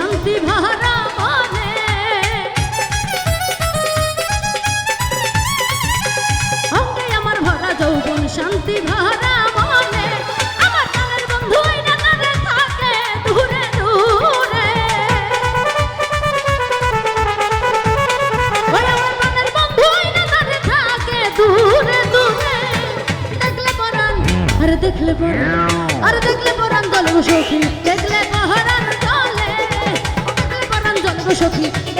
শান্তি ভরা সখী।